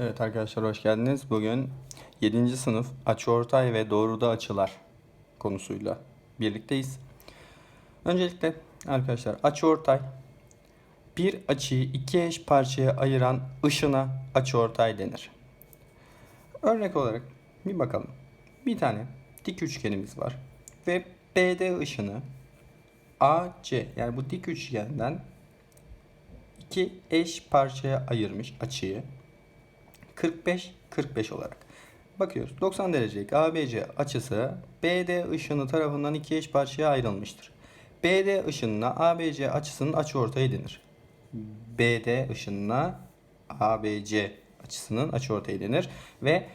Evet arkadaşlar hoş geldiniz. Bugün 7. sınıf açıortay ve doğruda açılar konusuyla birlikteyiz. Öncelikle arkadaşlar açıortay bir açıyı iki eş parçaya ayıran ışına açıortay denir. Örnek olarak bir bakalım. Bir tane dik üçgenimiz var ve BD ışını AC yani bu dik üçgenden iki eş parçaya ayırmış açıyı 45 45 olarak. Bakıyoruz. 90 derecelik ABC açısı BD ışını tarafından iki eş parçaya ayrılmıştır. BD ışınına ABC açısının açıortayı denir. BD ışınına ABC açısının açıortayı denir ve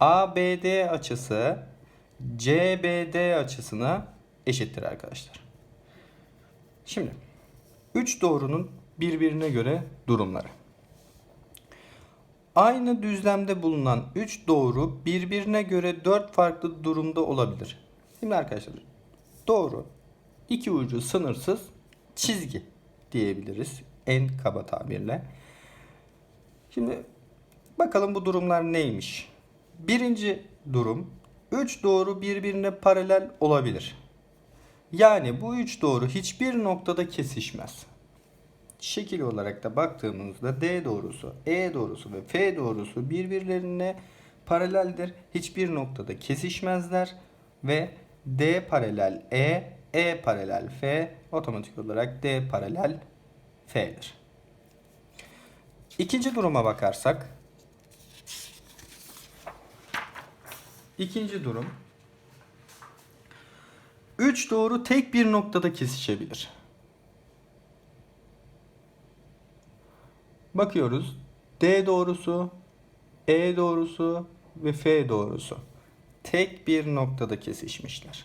ABD açısı CBD açısına eşittir arkadaşlar. Şimdi 3 doğrunun birbirine göre durumları. Aynı düzlemde bulunan 3 doğru birbirine göre 4 farklı durumda olabilir. Şimdi arkadaşlar doğru iki ucu sınırsız çizgi diyebiliriz en kaba tabirle. Şimdi bakalım bu durumlar neymiş? Birinci durum 3 doğru birbirine paralel olabilir. Yani bu üç doğru hiçbir noktada kesişmez. Şekil olarak da baktığımızda D doğrusu, E doğrusu ve F doğrusu birbirlerine paraleldir. Hiçbir noktada kesişmezler ve D paralel E, E paralel F otomatik olarak D paralel F'dir. İkinci duruma bakarsak İkinci durum 3 doğru tek bir noktada kesişebilir. Bakıyoruz. D doğrusu, E doğrusu ve F doğrusu tek bir noktada kesişmişler.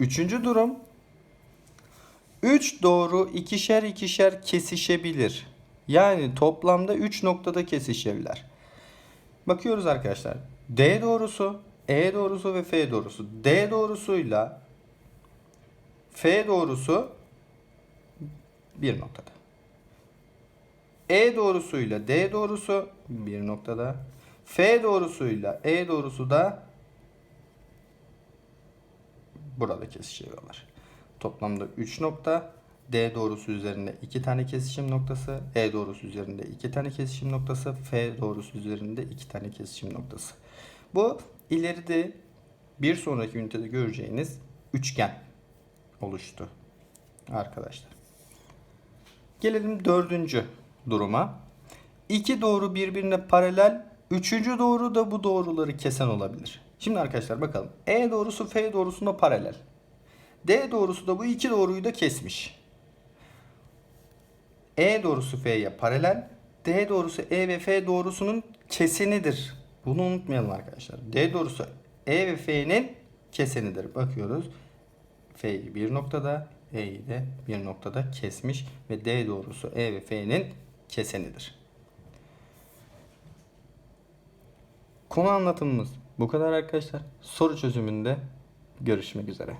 Üçüncü durum 3 doğru ikişer ikişer kesişebilir. Yani toplamda 3 noktada kesişebilir. Bakıyoruz arkadaşlar. D doğrusu, E doğrusu ve F doğrusu. D doğrusuyla F doğrusu bir noktada. E doğrusuyla D doğrusu bir noktada. F doğrusuyla E doğrusu da burada kesişiyorlar. Toplamda 3 nokta. D doğrusu üzerinde 2 tane kesişim noktası. E doğrusu üzerinde 2 tane kesişim noktası. F doğrusu üzerinde 2 tane kesişim noktası. Bu ileride bir sonraki ünitede göreceğiniz üçgen oluştu arkadaşlar. Gelelim dördüncü duruma. İki doğru birbirine paralel, üçüncü doğru da bu doğruları kesen olabilir. Şimdi arkadaşlar bakalım. E doğrusu F doğrusuna paralel. D doğrusu da bu iki doğruyu da kesmiş. E doğrusu F'ye paralel. D doğrusu E ve F doğrusunun kesenidir. Bunu unutmayalım arkadaşlar. D doğrusu E ve F'nin kesenidir. Bakıyoruz. F'yi bir noktada, E'yi de bir noktada kesmiş ve D doğrusu E ve F'nin kesenidir. Konu anlatımımız bu kadar arkadaşlar. Soru çözümünde görüşmek üzere.